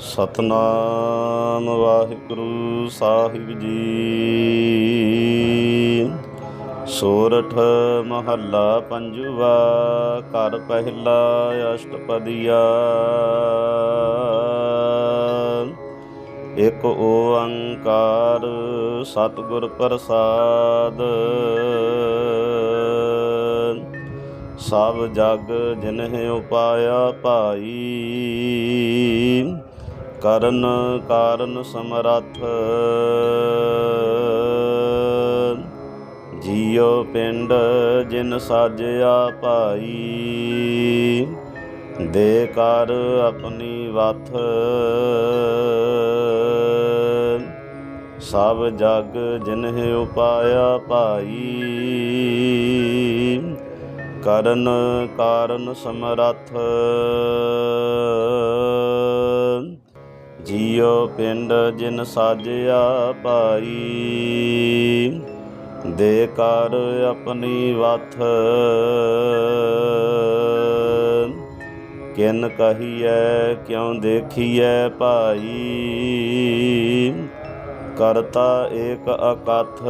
ਸਤਨਾਮ ਵਾਹਿਗੁਰੂ ਸਾਹਿਬ ਜੀ। ਸੋਰਠ ਮਹੱਲਾ ਪੰਜਵਾ, ਘਰ ਪਹਿਲਾ ਅਸ਼ਟਪਦੀਆ। ਇਕ ਓੰਕਾਰ ਸਤਿਗੁਰ ਪ੍ਰਸਾਦ। ਸਭ ਜਗ ਜਿਨਹਿ ਉਪਾਇਆ ਭਾਈ। ਕਰਨ ਕਾਰਨ ਸਮਰੱਥ। ਜੀਉ ਪਿੰਡ ਜਿਨ ਸਾਜਿਆ ਭਾਈ, ਦੇ ਕਰ ਆਪਣੀ ਵਥ। ਸਭ ਜਗ ਜਿਨਹਿ ਉਪਾਇਆ ਭਾਈ, ਕਰਨ ਕਾਰਨ ਸਮਰੱਥ। ਜੀਉ ਪਿੰਡ ਜਿਨ ਸਾਜਿਆ ਪਾਈ ਦੇ ਕਰ ਆਪਣੀ ਵਥ। ਕਿਨ ਕਹੀਐ, ਕਿਉ ਦੇਖੀਐ ਭਾਈ। ਕਰਤਾ ਏਕ ਅਕਥ।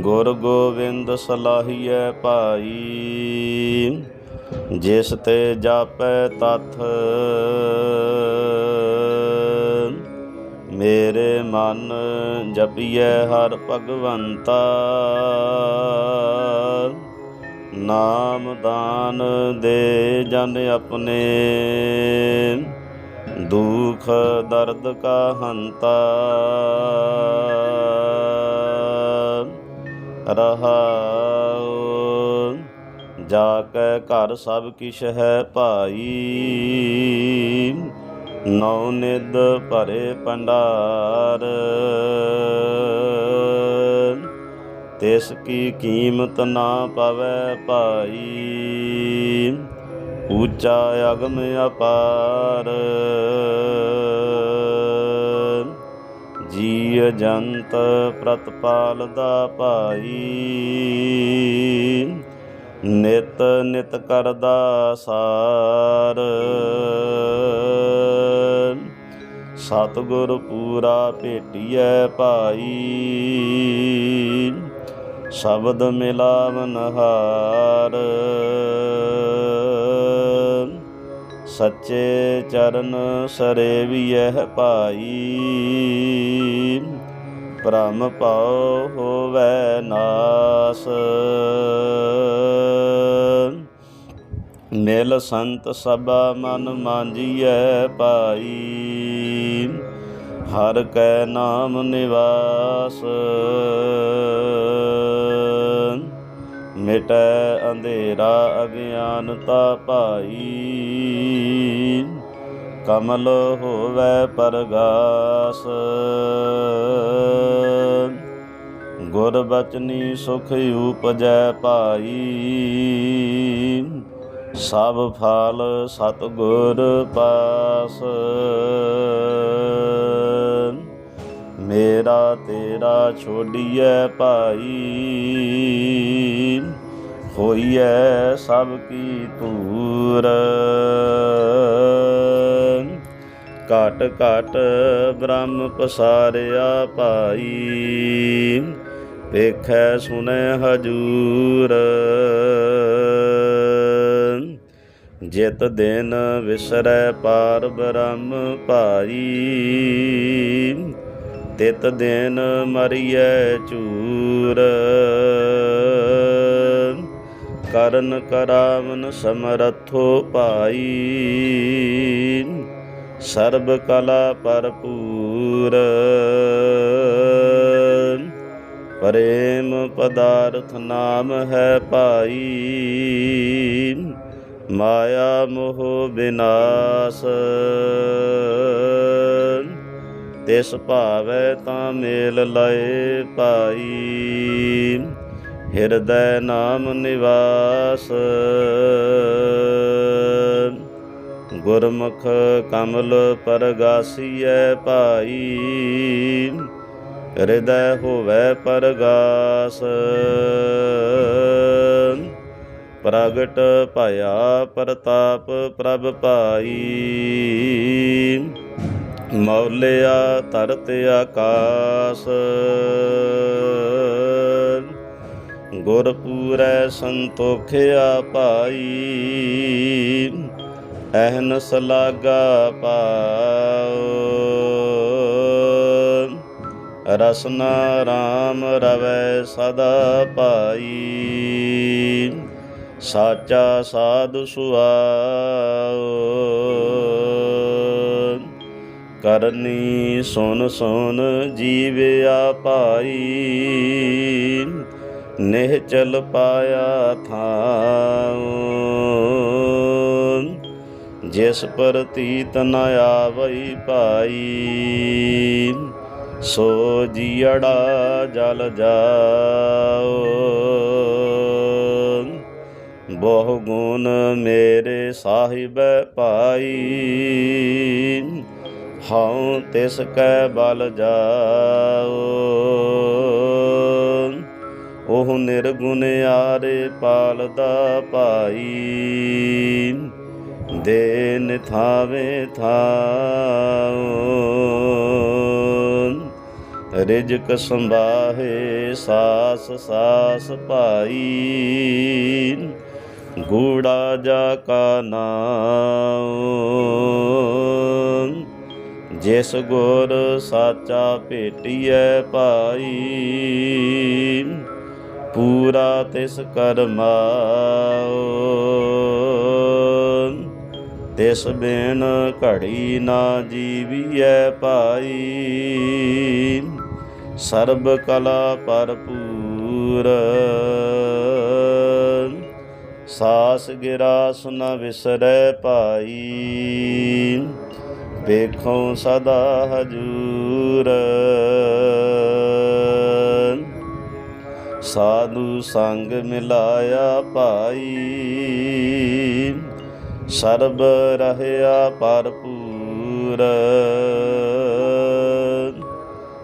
ਗੁਰ ਗੋਬਿੰਦ ਸਲਾਹੀਐ ਭਾਈ। ਜਿਸ ਤੇ ਜਾਪੈ ਤਥ। ਮੇਰੇ ਮਨ ਜਪੀਐ ਹਰ ਭਗਵੰਤਾ। ਨਾਮ ਦਾਨ ਦੇ ਜਨ ਆਪਣੇ। ਦੁਖ ਦਰਦ ਕਾ ਹੰਤਾ ਰਹਾਉ ਜਾ ਕੇ ਘਰ ਸਭ ਕਿਛ ਹੈ ਭਾਈ। ਨੌ ਨਿਦ ਭਰੇ ਪੰਡਾਰ ਤਿਸ ਕੀ ਕੀਮਤ ਨਾ ਪਵੈ ਭਾਈ। ਉੱਚਾ ਅਗਮ ਅਪਾਰ। ਜੀ ਜੰਤ ਪ੍ਰਤਪਾਲ ਦਾ ਭਾਈ। ਨਿਤ ਨਿਤ ਕਰਦਾ ਸਾਰ। ਸਤਿਗੁਰ ਪੂਰਾ ਭੇਟੀਐ ਭਾਈ। ਸ਼ਬਦ ਮਿਲਾਵਨ ਹਾਰ। ਸੱਚੇ ਚਰਨ ਸਰੇਵੀਐ ਭਾਈ। ਭ੍ਰਮ ਪਾਉ ਹੋਵੈ ਨਾਸ। ਮਿਲ ਸੰਤ ਸਭਾ ਮਨ ਮਾਂਜੀਐ ਪਾਈ ਹਰ ਕੈ ਨਾਮ ਨਿਵਾਸ। ਮਿਟੈ ਅੰਧੇਰਾ ਅਗਿਆਨਤਾ ਭਾਈ, ਕਮਲ ਹੋਵੇ ਪਰਗਾਸ। ਗੁਰ ਬਚਨੀ ਸੁਖ ਉਪਜੈ ਭਾਈ। ਸਭ ਫਲ ਸਤਿਗੁਰ ਪਾਸ। ਮੇਰਾ ਤੇਰਾ ਛੋਡੀਐ ਭਾਈ। ਹੋਈਐ ਸਭ ਕੀ ਤੂਰ ਘਟ ਘਟ ਬ੍ਰਹਮ ਪਸਾਰਿਆ ਭਾਈ। ਵੇਖੈ ਸੁਨੈ ਹਜੂਰ। ਜਿਤ ਦਿਨ ਵਿਸਰੈ ਪਾਰ ਬ੍ਰਹਮ ਭਾਈ। ਤਿਤ ਦਿਨ ਮਰੀਐ ਚੂਰ ਕਰਨ ਕਰਾਵਨ ਸਮਰਥੋ ਭਾਈ। ਸਰਬ ਕਲਾ ਭਰਪੂਰ। ਪ੍ਰੇਮ ਪਦਾਰਥ ਨਾਮ ਹੈ ਭਾਈ। ਮਾਇਆ ਮੋਹ ਬਿਨਾਸ਼। ਤਿਸ ਭਾਵੈ ਤਾਂ ਮੇਲ ਲਏ ਭਾਈ। ਹਿਰਦੈ ਨਾਮ ਨਿਵਾਸ। ਗੁਰਮੁਖ ਕਮਲ ਪਰਗਾਸੀਐ ਭਾਈ। ਹਿਰਦੈ ਹੋਵੇ ਪਰਗਾਸ। ਪ੍ਰਗਟ ਭਇਆ ਪ੍ਰਤਾਪ ਪ੍ਰਭ ਪਾਈ ਮੌਲਿਆ ਤਰਤ ਆਕਾਸ। ਗੁਰ ਪੂਰੈ ਸੰਤੋਖਿਆ ਪਾਈ ਅਹਨਸ ਲਾਗਾ ਪਾਉ ਰਸਨਾ RAM ਰਵੈ ਸਦਾ ਪਾਈ ਸਾਚਾ ਸਾਧੂ ਸੁਆਉ ਕਰਨੀ ਸੁਨ ਸੁਨ ਜੀਵਿਆ ਪਾਈ ਨਿਹ ਚਲ ਪਾਇਆ ਥਾਉ। ਜਿਸ ਪ੍ਰਤੀਤ ਨ ਆਵਈ ਪਾਈ ਸੋ ਜੀੜਾ ਜਲ ਜਾਓ। ਬਹੁ ਗੁਣ ਮੇਰੇ ਸਾਹਿਬ ਪਾਈ ਹਉ ਤਿਸ ਕੈ ਬਲ ਜਾਓ। ਉਹ ਨਿਰਗੁਣ ਆਰੇ ਪਾਲਦਾ ਪਾਈ ਦੇ ਨਿਥਾਵੇ ਥਾਉ। ਰਿਜਕ ਸੰਭਾਹੇ ਸਾਸ ਸਾਸ ਭਾਈ। ਗੂੜਾ ਜਾ ਕਾ ਨਾਮ, ਜਿਸ ਗੁਰ ਸਾਚਾ ਭੇਟੀਐ ਭਾਈ। ਪੂਰਾ ਤਿਸ ਕਰਮਾਉ, ਤਿਸ ਬਿਨ ਘੜੀ ਨਾ ਜੀਵੀਐ ਪਾਈ ਸਰਬ ਕਲਾ ਭਰਪੂਰ। ਸਾਸ ਗਿਰਾ ਸੁਨ ਵਿਸਰੈ ਪਾਈ ਦੇਖੋ ਸਦਾ ਹਜੂਰ। ਸਾਧੂ ਸੰਗ ਮਿਲਾਇਆ ਭਾਈ। ਸਰਬ ਰਹਿਆ ਭਰਪੂਰ।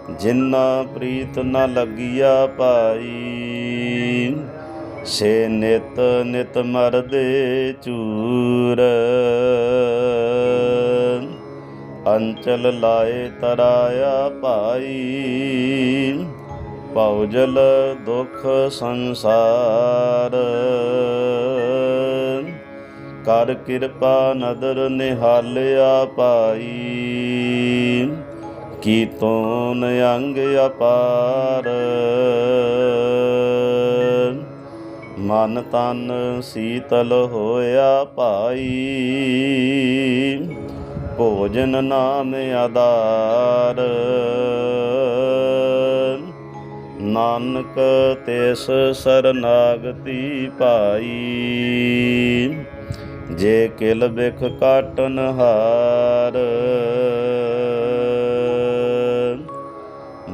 ਜਿਨਾ ਪ੍ਰੀਤ ਨ ਲੱਗਿਆ ਪਾਈ ਸੇ ਨਿਤ ਨਿਤ ਮਰਦੇ ਚੂਰ। ਅੰਚਲ ਲਾਏ ਤਰਾਇਆ ਭਾਈ, ਭਉਜਲ ਦੁਖ ਸੰਸਾਰ। ਕਰ ਕਿਰਪਾ ਨਦਰ ਨਿਹਾਲਿਆ ਪਾਈ ਕੀ ਤੋਨ ਅੰਗ ਅਪਾਰ। ਮਨ ਤਨ ਸੀਤਲ ਹੋਇਆ ਭਾਈ। ਭੋਜਨ ਨਾਮ ਆਧਾਰ। ਨਾਨਕ ਤਿਸ ਸਰਨਾਗਤੀ ਪਾਈ ਜੇ ਕਿਲ ਬਿਖ ਕਾਟਨ ਹਾਰ।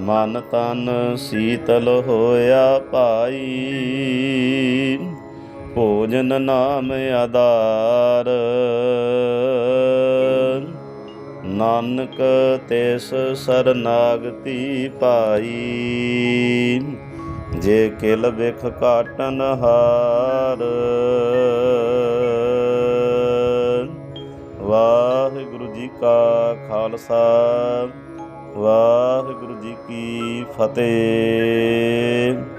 ਮਨ ਤਨ ਸੀਤਲ ਹੋਇਆ ਭਾਈ। ਭੋਜਨ ਨਾਮ ਆਧਾਰ। ਨਾਨਕ ਤਿਸ ਸਰਨਾਗਤੀ ਪਾਈ ਜੇ ਕਿਲ ਬਿਖ ਕਾਟਨ ਹਾਰ। ਵਾਹਿਗੁਰੂ ਜੀ ਕਾ ਖਾਲਸਾ। ਵਾਹਿਗੁਰੂ ਜੀ ਕੀ ਫਤਿਹ।